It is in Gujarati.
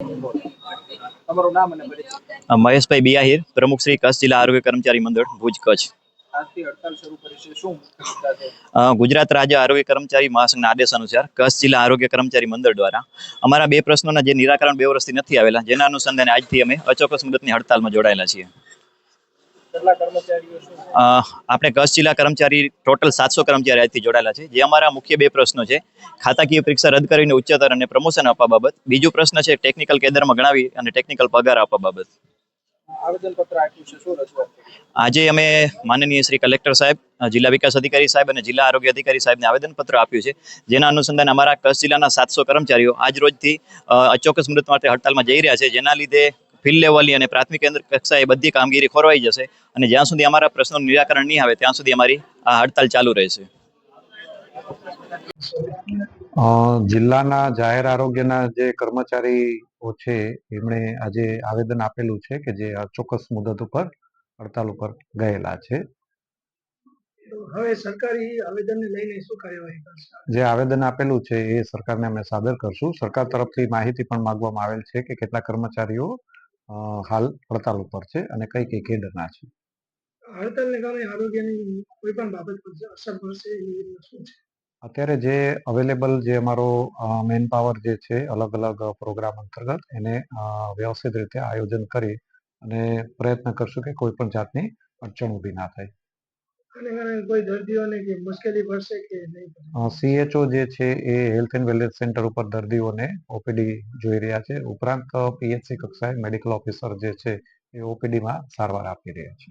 તમારું નામ અને પરિચય. મહેશભાઈ બિયાહીર પ્રમુખ શ્રી કચ્છ જિલ્લા આરોગ્ય કર્મચારી મંડળ ભુજ કચ્છ. ગુજરાત રાજ્ય આરોગ્ય કર્મચારી મહાસંઘના આદેશ અનુસાર કચ્છ જિલ્લા આરોગ્ય કર્મચારી મંડળ દ્વારા અમારા બે પ્રશ્નોના જે નિરાકરણ બે વર્ષથી નથી આવેલા જેના અનુસંધાને આજથી અમે અચોક્કસ મુદતની હડતાલમાં જોડાયેલા છીએ કેટલા કર્મચારીઓ શું અ, આપણે કચ્છ જિલ્લા કર્મચારી ટોટલ સાતસો કર્મચારી આજથી જોડાયેલા છે. જે અમારા મુખ્ય બે પ્રશ્નો છે. ખાતાકીય પરીક્ષા રદ કરીને ઉચ્ચતર અને પ્રમોશન આપવા બાબત. બીજો પ્રશ્ન છે ટેકનિકલ કેદરમાં ગણાવી અને ટેકનિકલ પગાર આપવા બાબત? આજે અમે માનનીય શ્રી કલેક્ટર સાહેબ જિલ્લા વિકાસ અધિકારી સાહેબ અને જિલ્લા આરોગ્ય અધિકારી સાહેબને આવેદનપત્ર આપ્યું છે. જેના અનુસંધાને અમારા કચ્છ જિલ્લાના સાતસો કર્મચારીઓ આજ રોજથી અચોક્કસ મૃત માટે હડતાલમાં જઈ રહ્યા છે. જેના લીધે ફિલ્ડ લેવલની અને પ્રાથમિક કેન્દ્ર કક્ષાએ બધી કામગીરી ખોરવાઈ જશે અને જ્યાં સુધી અમારા પ્રશ્નો નિરાકરણ નહીં આવે ત્યાં સુધી અમારી આ હડતાલ ચાલુ રહેશે. જિલ્લાના જાહેર આરોગ્યના જે કર્મચારીઓ છે એમણે આજે આવેદન આપેલું છે કે જે ચોક્કસ મુદત ઉપર હડતાલ ઉપર ગયેલા છે. હવે સરકારી આવેદનને લઈને શું કાર્યવાહી કરશે? જે આવેદન આપેલું છે એ સરકારને અમે સાદર કરશું. સરકાર તરફથી માહિતી પણ માંગવામાં આવેલ છે કે કેટલા કર્મચારીઓ હાલ હડતાલ ઉપર છે અને કઈ કઈ કેડરના છે? હડતાલને કારણે આરોગ્યની કોઈ પણ બાબત પર અસર પડશે એવી શું છે? અત્યારે જે અવેલેબલ જે અમારો મેન પાવર જે છે અલગ અલગ પ્રોગ્રામ અંતર્ગત એને વ્યવસ્થિત રીતે આયોજન કરી અને પ્રયત્ન કરશું કે કોઈ પણ જાતની અડચણ ઊભી ના થાય. સીએચઓ જે છે એ હેલ્થ એન્ડ વેલનેસ સેન્ટર ઉપર દર્દીઓને ઓપીડી જોઈ રહ્યા છે. ઉપરાંત પીએચસી કક્ષાએ મેડિકલ ઓફિસર જે છે એ ઓપીડીમાં સારવાર આપી રહ્યા છે.